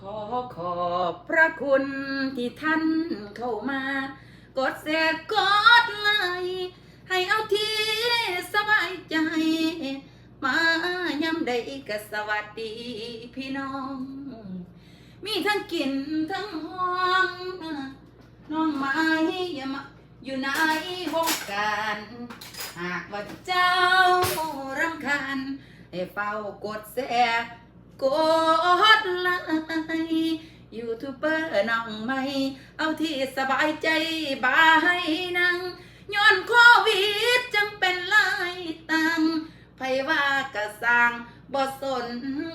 ขอขอบพระคุณที่ท่านเข้ามา กดแสกกดไลค์ให้เอาที่สบายใจ มาย้ำได้ก็สวัสดีพี่น้อง มีทั้งกินทั้งห้องน้องไม้อย่ามาอยู่ในวงการ หากว่าเจ้ารำคาญให้เฝ้ากดแส กดไลค์ยูทูบเบอร์น้องไม่ เอาที่สบายใจบายนังย้อนโควิดจังเป็นลายตังไผว่ากระสังบ่สน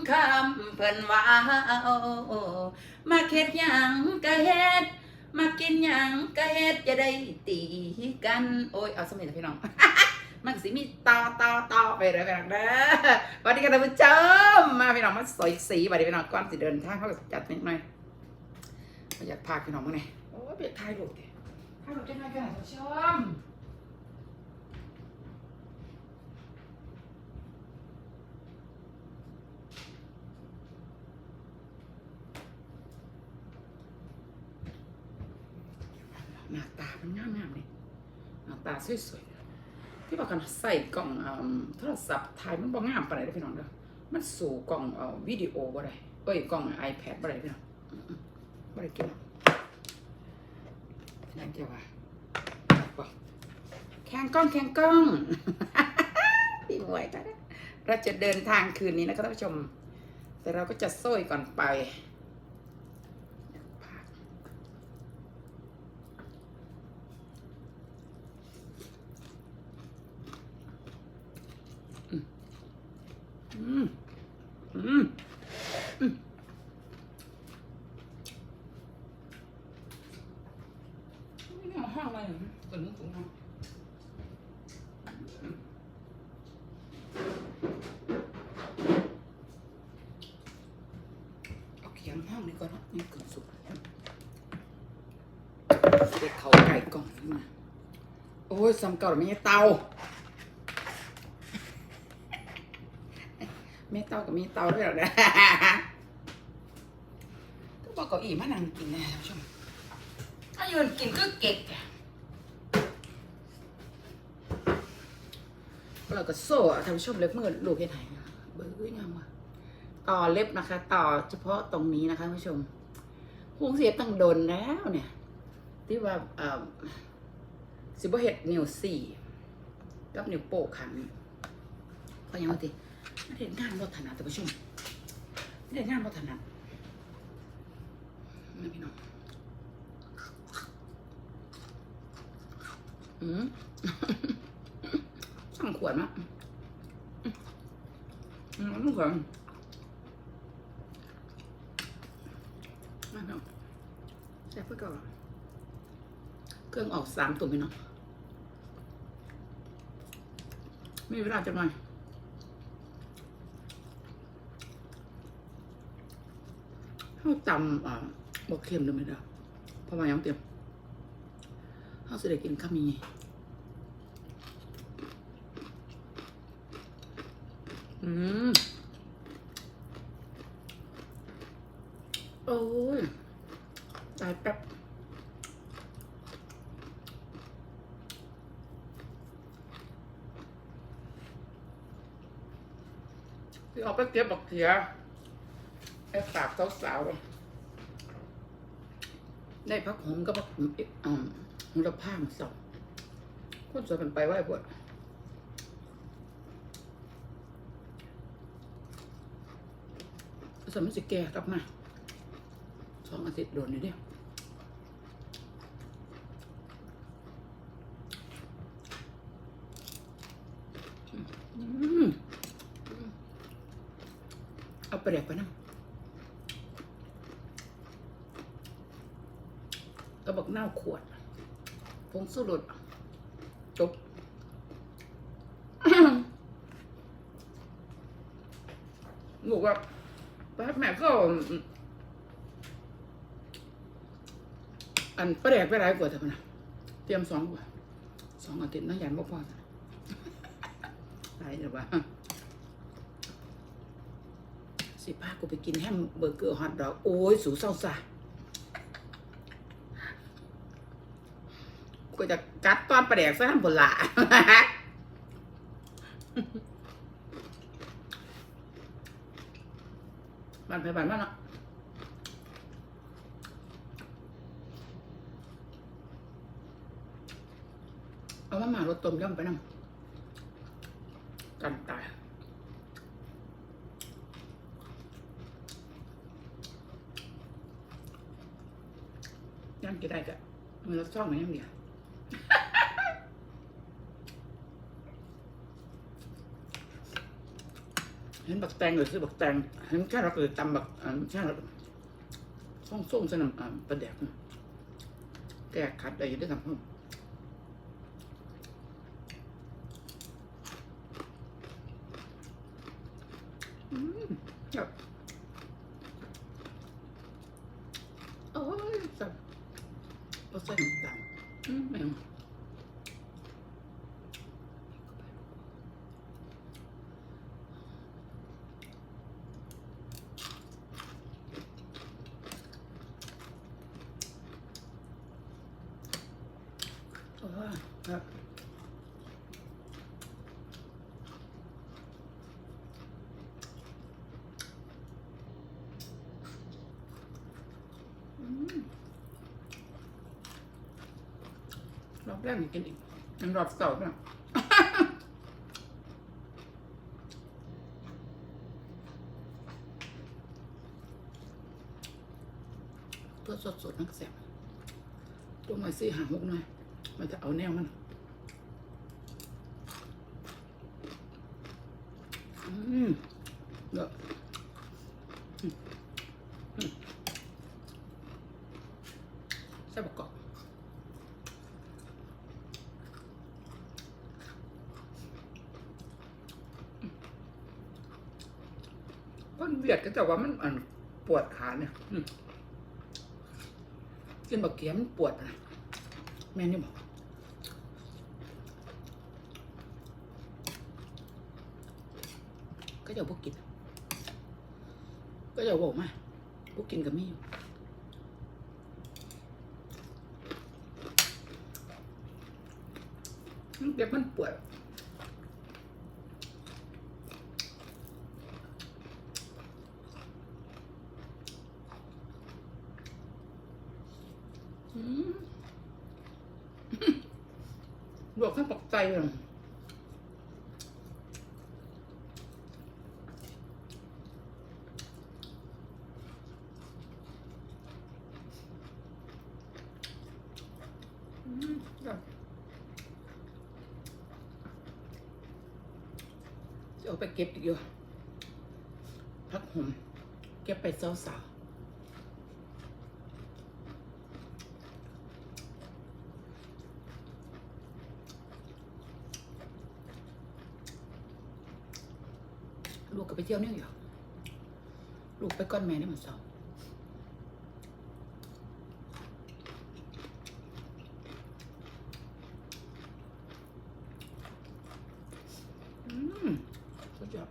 คำเพิ่นว่าเอามาเค็ดหยังกะเฮ็ดมากินหยังกะเฮ็ดจะได้ตีกัน โอ้ย เอาสมัยนะพี่น้อง มันสิมีต่อต่อต่อไปเลยพี่องเด้อสวัสดีกันท่านผู้ชม พี่น้องมาสวยสีสวัสดีพี่น้องก่อนสิเดินทางเข้าไปจัดนิดหน่อยอยากพาพี่น้องมาไงโอ้ยเบียดถ่ายรูปดิถ่ายรูปจะไงกันานผู้ชมหน้าตามันงามๆนี่หน้าตาสวยๆที่บอกกันใส่กล่องโทรศัพท์ถ่ายมันบ่งามปานใดเด้อพี่น้องเด้อ มันสู่กล่องเอ่อวิดีโอบ่ได้เอ้ยกล่อง iPad บ่ได้พี่น้องอืมบ่ได้กินนั่นจะว่าบ่แข่งกล้องแข่งกล้องพี่หมวยกันเราจะเดินทางคืนนี้นะครับท่านผู้ชม แต่เราก็จะโซ่ยก่อนไปเดี๋ยวพัก อืม อืม อืม ไม่เอาห้องอะไรเหรอตันึงถุงห้องเอาเขียงห้องนี้ก่อนนะนี่เกือบสุกแล้วเด็กเขาไก่ก่องขึ้นมาโอ้ยซ้ำเก่าไม่ใช่เตา แม่เต้ากับมีเต้าด้วยเหรอเนี่ยก็บอกเก้าอี้มานั่งกินนะท่านผู้ชมถ้ายืนกินก็เก๊กอะเราก็โซ่อะท่านผู้ชมเล็บมือลูกเห็นไหนเบื่องามว่ะต่อเล็บนะคะ ต่อเฉพาะตรงนี้นะคะท่านผู้ชมหุงเสียตั้งโดนแล้วเนี่ย ที่ว่าเอ่อสิบเห็ดนิ้วสี่กับนิ้วโป้งขังเพราะยังไงติ ไม่ได้งานวัฒนาแต่านผู้ชมไม่ได้งานวัฒนาไม่พี่น้องอืมสั่งขวดมะอืมขวดมาพี่น้องแซ่เพื่อก่อนเครื่องออกสามตัวพี่น้องมีเวลาจะหน่อย ข้าวตำอ่าบกเค็มเลยไหมเด้อพราะว่ายังเตรียมข้าวเสด็จกินข้าวมีอืมโอ้ยตายแป๊บที่เอาไปเก็บบักเขีย ไอ้ฝากสาวๆได้พักหอมก็พักหอมอ๊ะอ่าหงระพางสองคนสวยเป็นไปไหว้บวชสมัยสิแก่กลับมาสองอาทิตย์โดนอยู่เดียวเอาไปเด็กไปนั่ง ระบอกเน่าขวดผงสูรสจบหนูแบบแป๊บแม่ก็อันประแดกไปหลายกว่าเถอะนะเตรียมสองกว่าสองอาทิตย์นะยันบ่พอจ้ะหลายเดี๋ยวว่าสิพากูไปกินแฮมเบอร์เกอร์ฮอทดอก โอ้ยสูเศร้าซะ กูจะกัดตอนประแดกซะทั้งบนละบ้านไปบ้านมาเนาะเอามามารถต้มยำไปนั่งกันตายยังจะได้กะมือละซ่องมันยังเดียว เห็นบัก แตงเลยซื้อบักแตงเห็นแค่เราเลยตำบักอ่าแค่เราส้มส้มสนำอ่าประเดี๋ยวแก้ขัดอยังได้ทำเพิ่มอืมครับโอ้ยสับก็ใส่น้ำตาลอืมแม่ง โอ้ยครับอืมรอบ แรกนี่กินอีกอันรอบสองนะเพื่อสดๆนักเสียตัวหน่อยสิหาหกหน่อยมันจะเอาแนวมัน อืมเด้ออืมอืมใส่ประกอบคน เวียดก็จะว่ามันอันปวดขาเนี่ยกินบักเกียมปวดนะแม่นี่บอกก็จะพวกกิน ก็จะบอกมาพวกกินกับมี่เด็กมันปวดอืม ลวก ข้างปักใจเลยอืมจ้ะจะเอาไปเก็บอีกอยู่พักผมเก็บไปสาวสาวๆ ลูกก็ไปเที่ยวนี่ยอยู่ลูกไปก้อนแม่นี่มันเศร้าอืมสุดยอด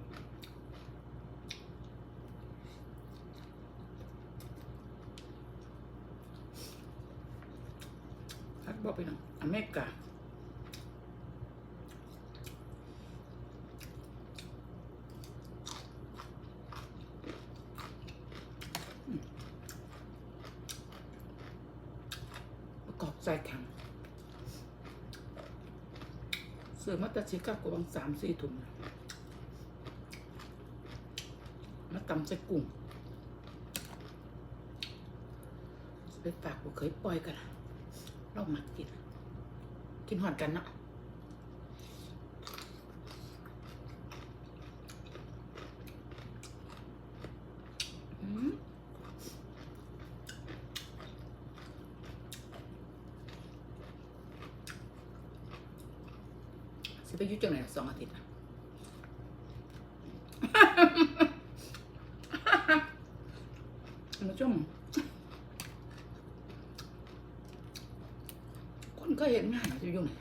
ฮัดบอกไปหน่อยอเมริกา ใจแข็งเสือมาตาชิกับกวางสามสี่ถุงมาตำใส่กุ้งไปฝากบ่เคยปล่อยกันเรามักกิน กินหอดกันเนาะอืม สิไปอยุ่ จังไหนสองอาทิตย์มาจุ่มคนก็เห็นง่ายจะยุ่งไหน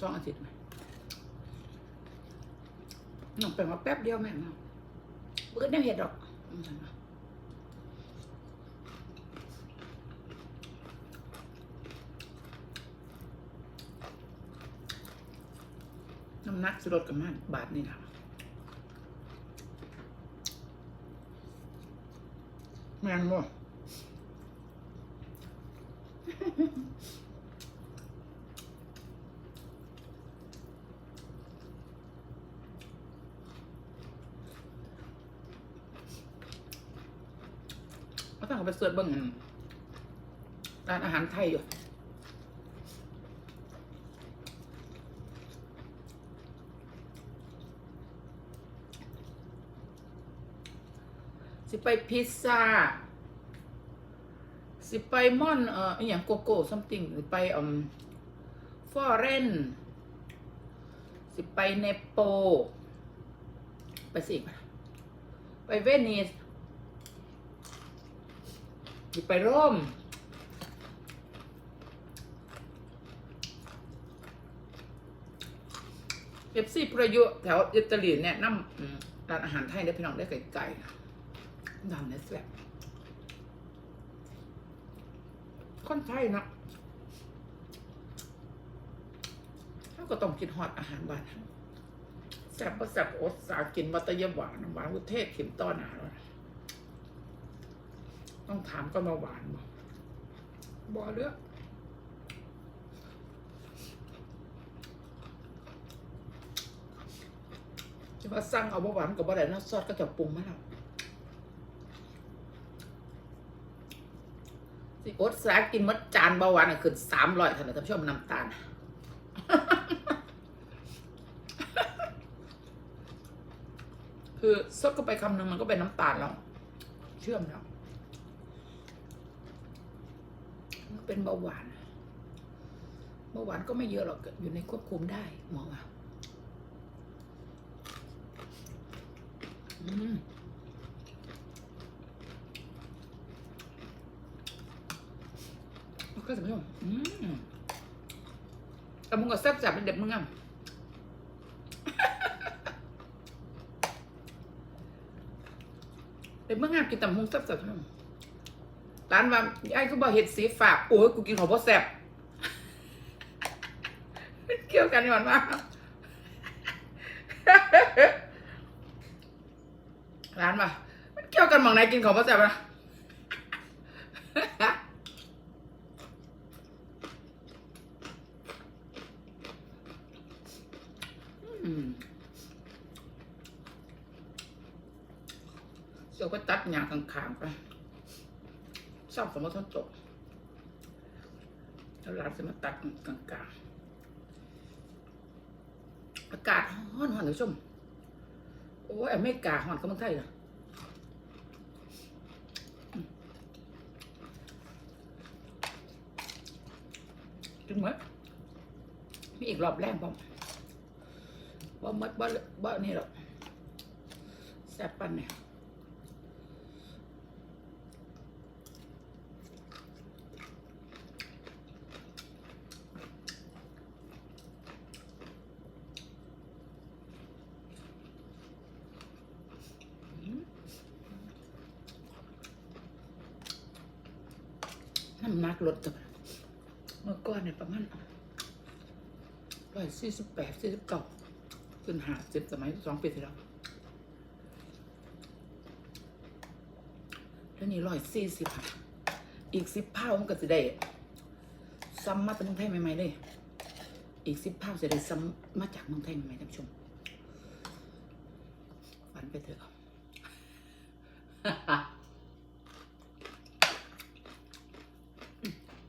สองอาทิตย์ไหมน้องไปมาแป๊บเดียวแม่เนาะเบิดได้เห็ดหรอก นักสิลดกันมากบาทนี่นะแม่นบ่ก็ต้องไปเสิร์ชเบิ่งร้านอาหารไทยอยู่ ไปพิซซ่า สิไปมอนเอ่ออย่างโกโก้ something สิไปอืมฟอเรนสิไปเนโป ไปสิไปเวนิสสิไปร่มเอฟซีประยุแถวอิตาลีเนี่ยนำอืมร้านอาหารไทยได้พี่น้องได้ไก่ๆดำ เนี่ยแซ่บคนไทยนะเขาก็ต้องกินฮอดอาหารบ้านแซ่บก็แซ่บอดสากินวัตยหวานหวานอุเทศเข็มต้อนหนาวต้องถามก็มาหวานบ่บ่เลือกจะมาสั่งเอาบ่หวานกับบ่ได้นะซอสก็จะปรุงมาแล้ว สิอดสากินมดจานเบาหวานอะขึ้นสามร้อยท่านนท่านผู้ชมน้ำตาลคือซดเข้าไปคำหนึ่งมันก็เป็นน้ำตาลแล้ว เชื่อมแล้วเป็นเบาหวานเบาหวานก็ไม่เยอะหรอกอยู่ในควบคุมได้หมอว่าอืม ก็สมมติอืมแต่มึงก็แซ่บจับเป็นเด็กมึงอะเด็กมึงอะกินแต่มึงแซ่บจับใช่ไหมร้านว่าไอ้ก็บอกเห็ดสีฝากโอ้ยกูกินของพ่อแซ่บเกี่ยวกันหย่อนมากร้านมามันเกี่ยวกันมองไหนกินของพ่อแซ่บนะ อืม เดี๋ยวก็ตัดหยางข้างๆไปชอบสมมติจบแล้วร้านจะมาตัดกลางๆ อากาศร้อนๆท่านผู้ชม โอ้ยอเมริการ้อนก็เมืองไทยเหรอถึงไหมมีอีกรอบแรกป่ะบ่มัดบ่บ่นี่หรอกแซ่บปันเนี่ย น้ำหนักลดจากเมื่อก่อนเนี่ยประมาณร้อยสี่สิบแปดสี่สิบเก้าขึ้นหาสิบสมัยสองปีที่แล้วแล้วนี่ร้อยสี่สิบอีกสิบเผามันก็จะได้ซ้ำมาจากเมืองไทยใหม่ๆเลย อีกสิบเผาจะได้ซ้ำมาจากเมืองไทยใหม่ๆท่านผู้ชมฝันไปเถอะ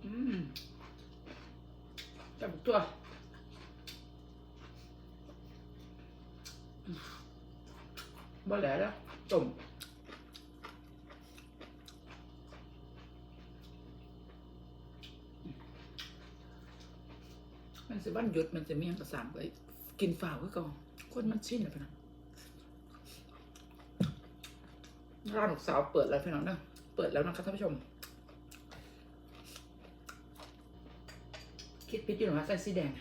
อืม จับตัวบ่แหล้วแล้วต้มมันสิบ้านหยุดมันจะมีอันประสานไปกินฝ่าวไว้ก่อนคนมันชินแล้วพี่น้องร้านลูกสาวเปิดแล้วพี่น้องนะเปิดแล้วนะครับท่านผู้ชม คิดพิษอยู่หรอวะใส่สีแดง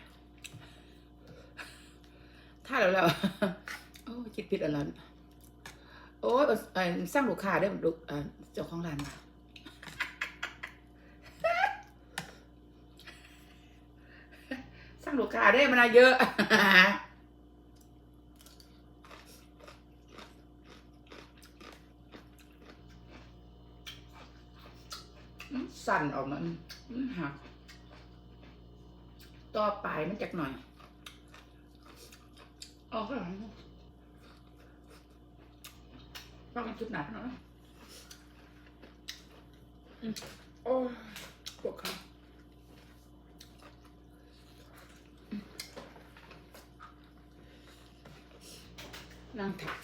ถ้าแล้วแล้วโอ้คิดผิดอะไรโอ้ยสร้างลูกค้าได้ลูกเอ่อเจ้าของร้านมาสร้างลูกค้าได้มาเยอะสั่นออกมาหัก ต่อไปมันจักหน่อยออกแล้วฟังจุดหนักหน่อยอืมโอ้ยปวดขานั่งถ่าย